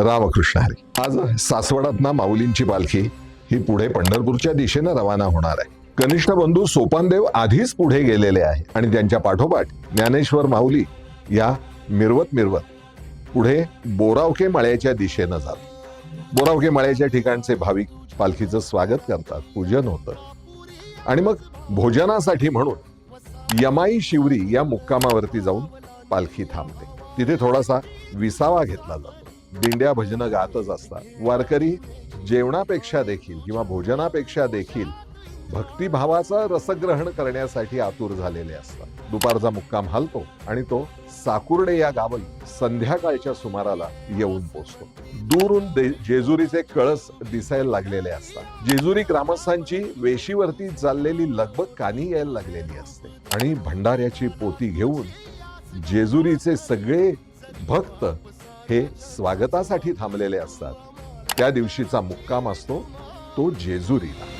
रामकृष्ण हरी. आज सासवडात माऊलींची पालखी. ही पुढे पंढरपूरच्या दिशेनं रवाना होणार आहे. कनिष्ठ बंधू सोपानदेव आधीच पुढे गेलेले आहे. आणि त्यांच्या पाठोपाठ ज्ञानेश्वर माऊली या मिरवत मिरवत पुढे बोरावके मळ्याच्या दिशेनं जात बोरावके मळ्याच्या ठिकाणचे भाविक पालखीचं स्वागत करतात पूजन होतं. आणि मग भोजनासाठी म्हणून यमाई शिवरी या मुक्कामावरती जाऊन पालखी थांबते. तिथे थोडासा विसावा घेतला जातो. दिंड्या भजनं गातच असतात. वारकरी जेवणापेक्षा देखील किंवा भोजनापेक्षा देखील भक्तिभावाचा रसग्रहण करण्यासाठी आतुर झालेले असतात. दुपारचा मुक्काम हलतो आणि तो साकुर्डे या गावी संध्याकाळच्या सुमाराला येऊन पोचतो. दूरून दे- जेजुरीचे कळस दिसायला लागलेले असतात. जेजुरी ग्रामस्थांची वेशीवरती चाललेली लगबग कानी यायला लागलेली असते. आणि भंडाऱ्याची पोती घेऊन जेजुरीचे सगळे भक्त हे स्वागतासाठी थांबलेले असतात. त्या दिवशीचा मुक्काम असतो तो जेजुरीला.